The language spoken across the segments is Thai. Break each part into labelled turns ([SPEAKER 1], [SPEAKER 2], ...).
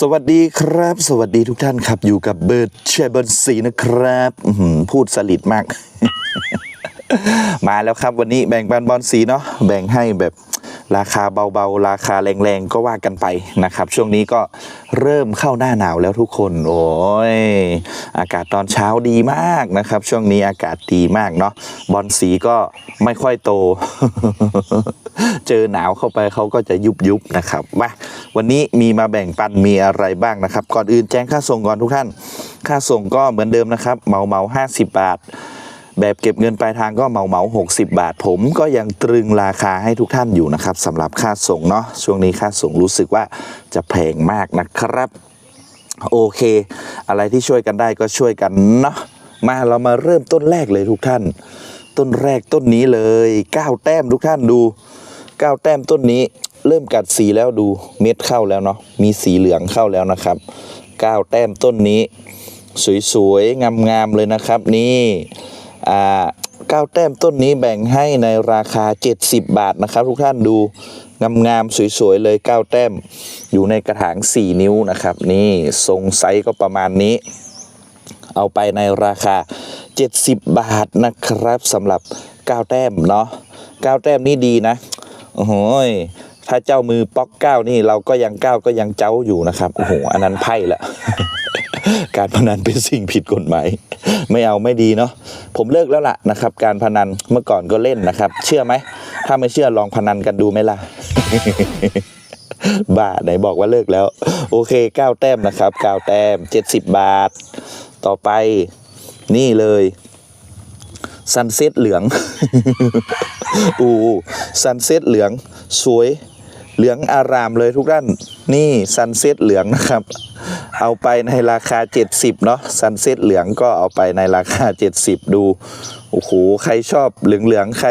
[SPEAKER 1] สวัสดีครับ สวัสดีทุกท่านครับ อยู่กับเบิร์ดเชเบิร์ดสีนะครับพูดสลิดมาก มาแล้วครับวันนี้แบ่งปันบอลสีเนาะแบ่งให้แบบ ราคาเบาๆ ราคาแรงๆ ก็ว่ากันไปนะครับ ช่วงนี้ก็เริ่มเข้าหน้าหนาวแล้วทุกคน โอ้ย อากาศตอนเช้าดีมากนะครับ ช่วงนี้อากาศดีมากเนาะบอลสีก็ไม่ค่อยโต เจอหนาวเข้าไปเขาก็จะยุบยุบๆนะครับมาวันนี้มีมาแบ่งปันมีอะไรบ้างนะครับ ก่อนอื่นแจ้งค่าส่งก่อนทุกท่าน ค่าส่งก็เหมือนเดิมนะครับ เมาเหมาห้าสิบบาท แบบเก็บเงินปลายทางก็เมาเมา60 บาท ผมก็ยังตรึงราคาให้ทุกท่านอยู่นะครับสำหรับค่าส่งเนาะช่วงนี้ค่าส่งรู้สึกว่าจะแพงมากนะครับ โอเค อะไรที่ช่วยกันได้ก็ช่วยกันเนาะมาเรามาเริ่มต้นแรกเลยทุกท่าน ต้นแรกต้นนี้เลย 9 แต้มทุกท่านดู 9 แต้มต้นนี้เริ่มกัดสีแล้วดูเม็ดเข้าแล้วเนาะมีสีเหลืองเข้าแล้วนะครับ 9 แต้มต้นนี้ สวยๆงามๆเลยนะครับนี่ เก้าแต้มต้นนี้แบ่งให้ในราคา 70 บาทนะครับ ทุกท่านดูงามๆสวยๆเลย9แต้ม อยู่ในกระถาง 4 นิ้วนะครับ นี่ทรงไซส์ก็ประมาณนี้ เอาไปในราคา 70 บาทนะครับสำหรับ9แต้มเนาะ9แต้มนี่ดีนะโอ้โหยถ้าเจ้ามือป๊อกเก้านี่เราก็ยังเก้าก็ยังเจ้าอยู่นะครับโอ้โหอันนั้นไพ่ละ การพนันเป็นสิ่งผิดกฎหมายไม่เอาไม่ดีเนาะผมเลิกแล้วล่ะนะครับ การพนันเมื่อก่อนก็เล่นนะครับ เชื่อไหมถ้าไม่เชื่อลองพนันกันดูไหมล่ะบ้าไหนบอกว่าเลิกแล้ว โอเค9แต้มนะครับ9แต้ม70บาท ต่อไปนี่เลยซันเซ็ตเหลืองอูซันเซ็ตเหลืองสวยเหลืองอารามเลยทุกท่าน นี่ซันเซ็ตเหลืองนะครับ เอาไปในราคา 70 เนาะซันเซ็ตเหลืองก็เอาไปในราคา 70 ดู โอ้โห ใครชอบเหลืองๆ ใคร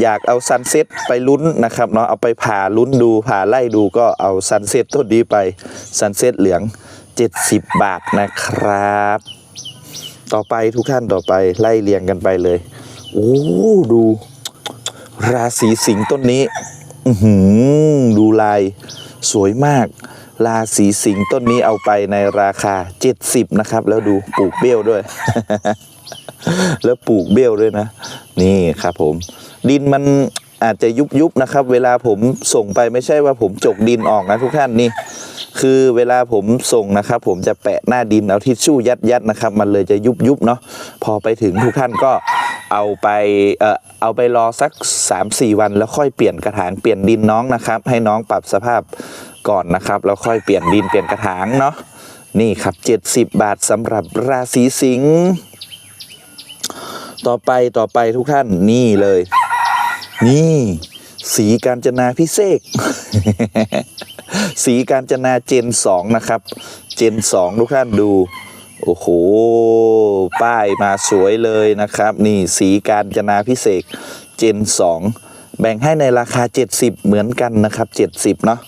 [SPEAKER 1] อยากเอาซันเซ็ตไปลุ้นนะครับเนาะเอาไปผ่าลุ้นดูผ่าไล่ดูก็เอาซันเซ็ตต้นนี้ไปซันเซ็ตเหลือง 70 บาทนะครับ ต่อไปทุกท่านต่อไปไล่เรียงกันไปเลย โอ้ดู ราศีสิงห์ต้นนี้ อือหือดูลายสวยมาก ราศีสิงห์ต้นนี้เอาไปในราคา 70 นะครับ แล้วดูปลูกเบี้ยวด้วย แล้วปลูกเบี้ยวด้วยนะ นี่ครับผม ดินมันอาจจะยุบยุบนะครับ เวลาผมส่งไปไม่ใช่ว่าผมจกดินออกนะทุกท่านนี่ คือเวลาผมส่งนะครับ ผมจะแปะหน้าดินเอาทิชชู่ยัดยัดนะครับ มันเลยจะยุบยุบเนาะพอไปถึงทุกท่านก็เอาไปเออเอาไปรอสัก 3-4 วันแล้วค่อยเปลี่ยนกระถางเปลี่ยนดินน้องนะครับ ให้น้องปรับสภาพ ก่อนนะครับ แล้วค่อยเปลี่ยนดินเปลี่ยนกระถางเนาะนี่ครับ 70 บาทสำหรับราศีสิงห์ต่อไปต่อไปทุกท่านนี่เลย นี่ สีการจนาพิเศษสีการจนาเจนสองนะครับ เจนสองทุกท่านดู โอ้โห ป้ายมาสวยเลยนะครับ นี่สีการจนาพิเศษเจนสอง แบ่งให้ในราคา 70 เหมือนกันนะครับ 70 เนาะ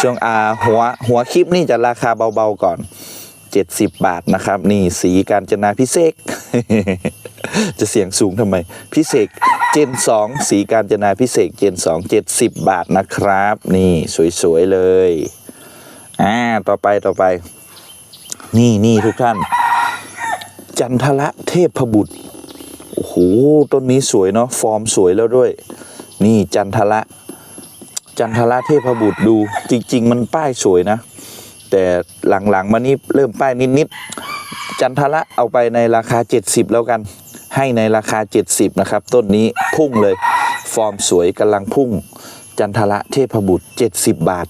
[SPEAKER 1] ช่วงอาหัวหัวคลิปนี่จะราคาเบาๆก่อน 70 บาทนะครับ นี่สีการจนาพิเศษจะเสียงสูงทำไม พิเศษเจน 2 สีการจนาพิเศษเจน 2 70 บาทนะครับ นี่สวยๆเลยอ่าต่อไปต่อไป นี่นี่ทุกท่าน จันทละเทพบุตรโอ้โหต้นนี้สวยเนาะฟอร์มสวยแล้วด้วย นี่จันทละ จันทละเทพบุตรดูจริง ๆ มันป้ายสวยนะ แต่หลังๆมานี่เริ่มป้ายนิดๆจันทละเอาไปในราคา 70 แล้วกัน ให้ในราคา 70 นะครับ ต้นนี้พุ่งเลย ฟอร์มสวยกำลังพุ่ง จันทละเทพบุตร 70 บาท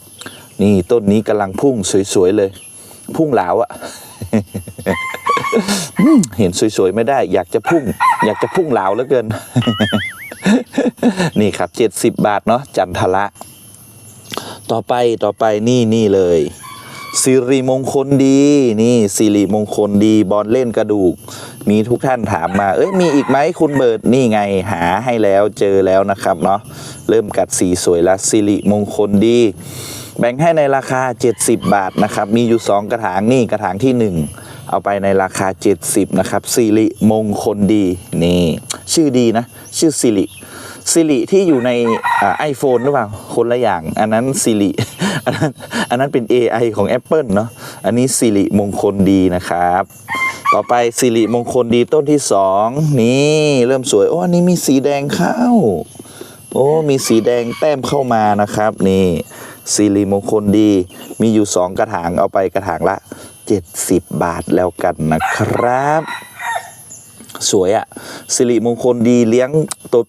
[SPEAKER 1] นี่ต้นนี้กำลังพุ่งสวยๆเลย พุ่งเหลาวอะเห็นสวยๆไม่ได้ อยากจะพุ่ง อยากจะพุ่งเหลาวเหลือเกิน นี่ครับ70บาทเนาะจันทละ ต่อไปต่อไปนี่นี่เลยสิริมงคลดีนี่สิริมงคลดีบอลเล่นกระดูก มีทุกท่านถามมา เอ้ยมีอีกไหมคุณเบิร์ดนี่ไงหาให้แล้วเจอแล้วนะครับเนาะเริ่มกัดสีสวยแล้วสิริมงคลดี แบ่งให้ในราคา 70 บาทนะครับ มีอยู่ 2 กระถางนี่กระถางที่ 1 เอาไปในราคา 70 นะครับสิริมงคลดีนี่ ชื่อดีนะ ชื่อสิริ สิริที่อยู่ในไอโฟนหรือเปล่าคนละอย่าง อันนั้นสิริอันนั้นอันนั้นเป็น AI ของ Apple เนาะอันนี้สิริมงคลดีนะครับ ต่อไปสิริมงคลดีต้นที่สองนี่เริ่มสวยโอ้อันนี้มีสีแดงเข้า โอ้มีสีแดงแต้มเข้ามานะครับ นี่สิริมงคลดีมีอยู่สองกระถางเอาไปกระถางละ 70 บาทแล้วกันนะครับ สวยอะสิริมงคลดีเลี้ยง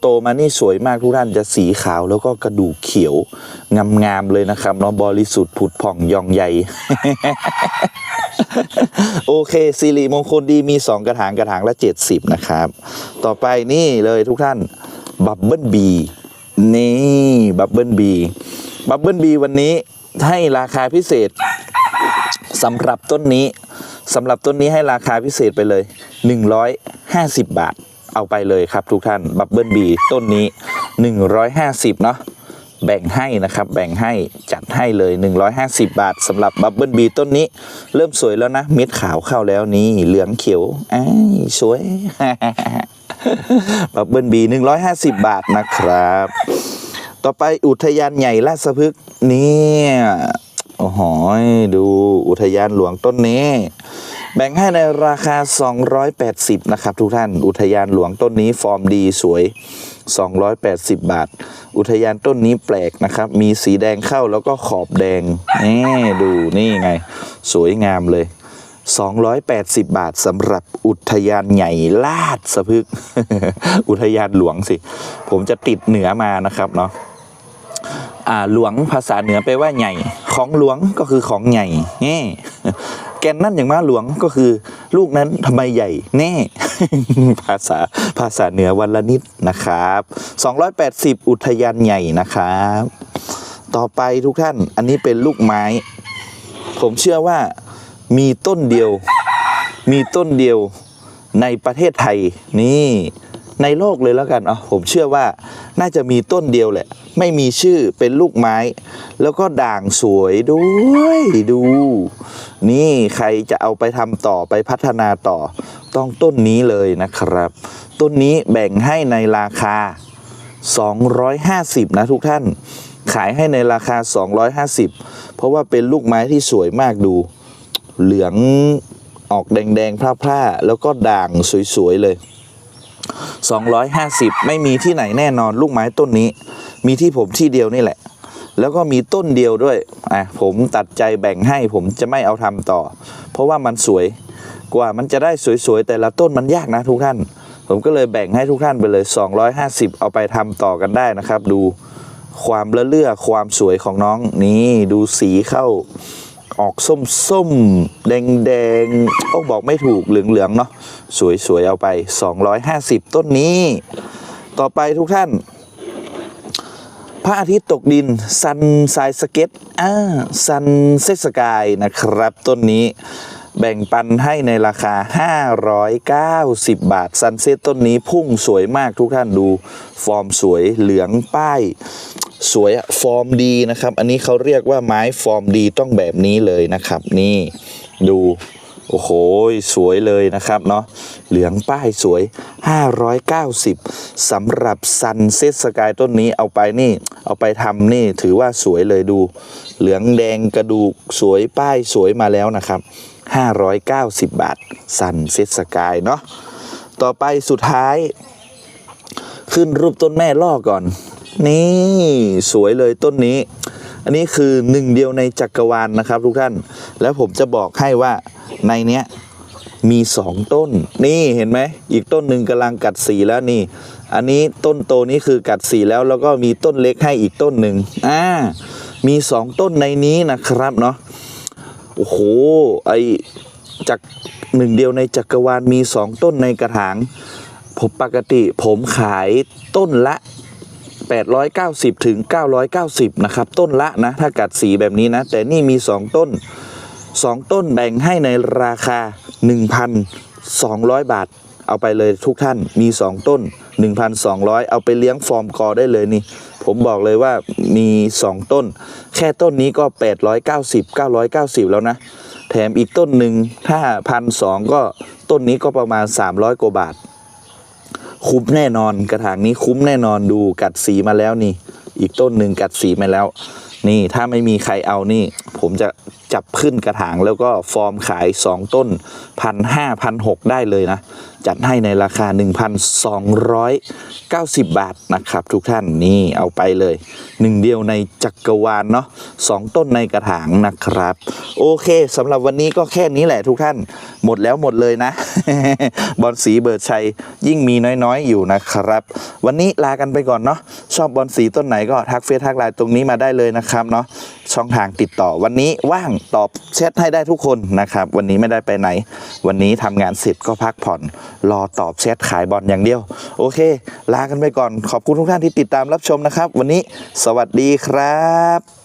[SPEAKER 1] โตๆมานี่สวยมากทุกท่านจะสีขาวแล้วก็กระดูกเขียวงามๆเลยนะครับเนาะบริสุทธิ์ผุดผ่องยองใหญ่ โอเคสิริมงคลดีมี 2 กระถางกระถางละ 70 นะครับ ต่อไปนี่เลยทุกท่านบับเบิลบีนี่บับเบิลบีบับเบิลบีวันนี้ให้ราคาพิเศษสำหรับต้นนี้ สำหรับต้นนี้ให้ราคาพิเศษไปเลย 150 บาท เอาไปเลยครับทุกท่านบับเบิลบีต้นนี้ 150 เนาะแบ่งให้นะครับแบ่งให้จัดให้เลย 150 บาทสำหรับบับเบิลบีต้นนี้ เริ่มสวยแล้วนะ เม็ดขาวเข้าแล้วนี่เหลืองเขียวอ้ายสวยบับเบิลบี150 บาทนะครับ ต่อไปอุทยานใหญ่ราชพฤกษ์เนี่ย โอ้โหดูอุทยานหลวงต้นนี้ แบ่งให้ในราคา 280 นะครับ ทุกท่าน อุทยานหลวงต้นนี้ฟอร์มดีสวย 280 บาท อุทยานต้นนี้แปลกนะครับ มีสีแดงเข้าแล้วก็ขอบแดงนี่ดูนี่ไง สวยงามเลย 280 บาทสำหรับอุทยานใหญ่ลาดสะพึก อุทยานหลวงสิ ผมจะติดเหนือมานะครับเนาะ หลวงภาษาเหนือแปลว่าใหญ่ ของหลวงก็คือของใหญ่แน่แกนนั่นอย่างมาหลวงก็คือ ลูกนั้นทำไมใหญ่แน่ภาษาภาษาเหนือวันละนิดนะครับ 280 อุทยานใหญ่นะครับ ต่อไปทุกท่านอันนี้เป็นลูกไม้ ผมเชื่อว่ามีต้นเดียว มีต้นเดียวในประเทศไทยนี่ในโลกเลยแล้วกันอะผมเชื่อว่าน่าจะมีต้นเดียวแหละ ไม่มีชื่อเป็นลูกไม้ แล้วก็ด่างสวยด้วยดู นี่ใครจะเอาไปทำต่อไปพัฒนาต่อ ต้องต้นนี้เลยนะครับ ต้นนี้แบ่งให้ในราคา 250 นะทุกท่าน ขายให้ในราคา 250 เพราะว่าเป็นลูกไม้ที่สวยมากดู เหลืองออกแดงๆพร่าๆแล้วก็ด่างสวยๆเลย 250 ไม่มีที่ไหนแน่นอนลูกไม้ต้นนี้ มีที่ผมที่เดียวนี่แหละ แล้วก็มีต้นเดียวด้วยอะผมตัดใจแบ่งให้ผมจะไม่เอาทำต่อ เพราะว่ามันสวยกว่ามันจะได้สวยๆ แต่ละต้นมันยากนะทุกท่าน ผมก็เลยแบ่งให้ทุกท่านไปเลย 250 เอาไปทำต่อกันได้นะครับ ดูความละเลื่อความสวยของน้องนี่ดูสีเข้า ออกส้มส้มแดงแดงโอ้บอกไม่ถูกเหลืองเหลืองเนาะสวยๆ เอาไป 250 ต้นนี้ ต่อไปทุกท่าน พระอาทิตย์ตกดินซันไซสเก็ตอ่าซันเซสกายนะครับ ต้นนี้แบ่งปันให้ในราคา 590 บาท ซันเซตต้นนี้พุ่งสวยมากทุกท่านดู ฟอร์มสวยเหลืองป้าย สวยอะฟอร์มดีนะครับ อันนี้เขาเรียกว่าไม้ฟอร์มดีต้องแบบนี้เลยนะครับ นี่ดูโอ้โห สวยเลยนะครับเนาะเหลืองป้ายสวย 590สำหรับซันเซตสกายต้นนี้เอาไปนี่ เอาไปทำนี่ถือว่าสวยเลยดู เหลืองแดงกระดูกสวยป้ายสวยมาแล้วนะครับ 590 บาทซันเซตสกายเนาะต่อไปสุดท้าย ขึ้นรูปต้นแม่ล่อก่อน นี่สวยเลยต้นนี้ อันนี้คือหนึ่งเดียวในจักรวาลนะครับ ทุกท่าน แล้วผมจะบอกให้ว่าในเนี้ยมีสองต้น นี่เห็นไหม อีกต้นหนึ่งกำลังกัดสีแล้วนี่ อันนี้ต้นโตนี้คือกัดสีแล้วแล้วก็มีต้นเล็กให้อีกต้นหนึ่งอ่ามีสองต้นในนี้นะครับเนาะโอ้โหไอจากหนึ่งเดียวในจักรวาลมีสองต้นในกระถางผมปกติผมขายต้นละ 890 ถึง 990 นะครับ ต้นละนะ ถ้ากัดสีแบบนี้นะ แต่นี่มี 2 ต้น 2 ต้นแบ่งให้ในราคา 1,200 บาท เอาไปเลยทุกท่านมี 2 ต้น 1,200 เอาไปเลี้ยงฟอร์มกอได้เลยนี่ ผมบอกเลยว่ามี 2 ต้น แค่ต้นนี้ก็ 890 990 แล้วนะ แถมอีกต้นหนึ่งถ้าพันสองก็ต้นนี้ก็ประมาณ 300 กว่าบาท คุ้มแน่นอนกระถางนี้คุ้มแน่นอนดูกัดสีมาแล้วนี่ อีกต้นหนึ่งกัดสีมาแล้ว นี่ถ้าไม่มีใครเอานี่ ผมจะจับขึ้นกระถางแล้วก็ฟอร์มขาย 2 ต้นพันห้าพันหกได้เลยนะ จัดให้ในราคา 1,290 บาทนะครับ ทุกท่านนี่เอาไปเลย หนึ่งเดียวในจักรวาลเนาะสองต้นในกระถางนะครับ โอเคสำหรับวันนี้ก็แค่นี้แหละทุกท่าน หมดแล้วหมดเลยนะ บอลสีเบิร์ดชัยยิ่งมีน้อยๆอยู่นะครับ วันนี้ลากันไปก่อนเนาะชอบบอลสีต้นไหนก็ทักเฟซทักไลน์ตรงนี้มาได้เลยนะครับเนาะช่องทางติดต่อวันนี้ว่างตอบแชทให้ได้ทุกคนนะครับ วันนี้ไม่ได้ไปไหน วันนี้ทำงานเสร็จก็พักผ่อนรอตอบแชทขายบอลอย่างเดียว โอเค ลากันไปก่อนขอบคุณทุกท่านที่ติดตามรับชมนะครับ วันนี้สวัสดีครับ